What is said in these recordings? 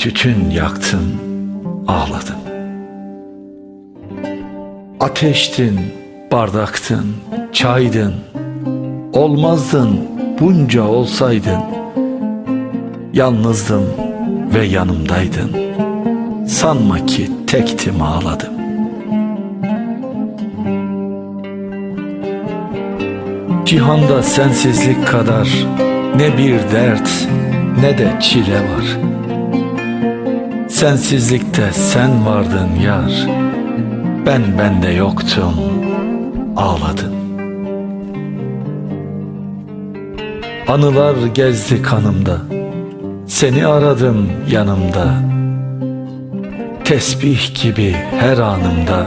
tütün yaktım, ağladım. Ateştin, bardaktın, çaydın, olmazdın bunca olsaydın. Yalnızdım ve yanımdaydın. Sanma ki tektim ağladım. Cihanda sensizlik kadar ne bir dert ne de çile var. Sensizlikte sen vardın yar. Ben bende yoktum, ağladın. Anılar gezdi kanımda, seni aradım yanımda. Tesbih gibi her anımda,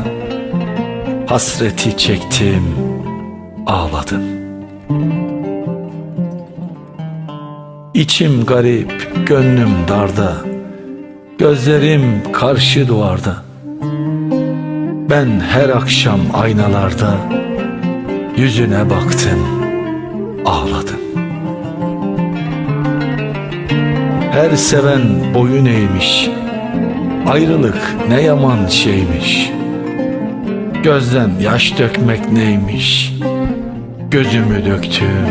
hasreti çektim, ağladım. İçim garip, gönlüm darda, gözlerim karşı duvarda. Ben her akşam aynalarda yüzüne baktım, ağladım. Her seven boyun eğmiş, ayrılık ne yaman şeymiş. Gözden yaş dökmek neymiş, gözümü döktüm,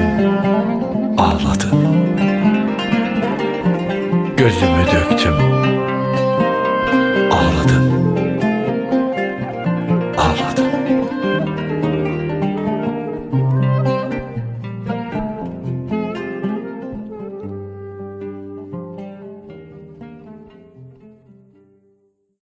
ağladım. Gözümü döktüm.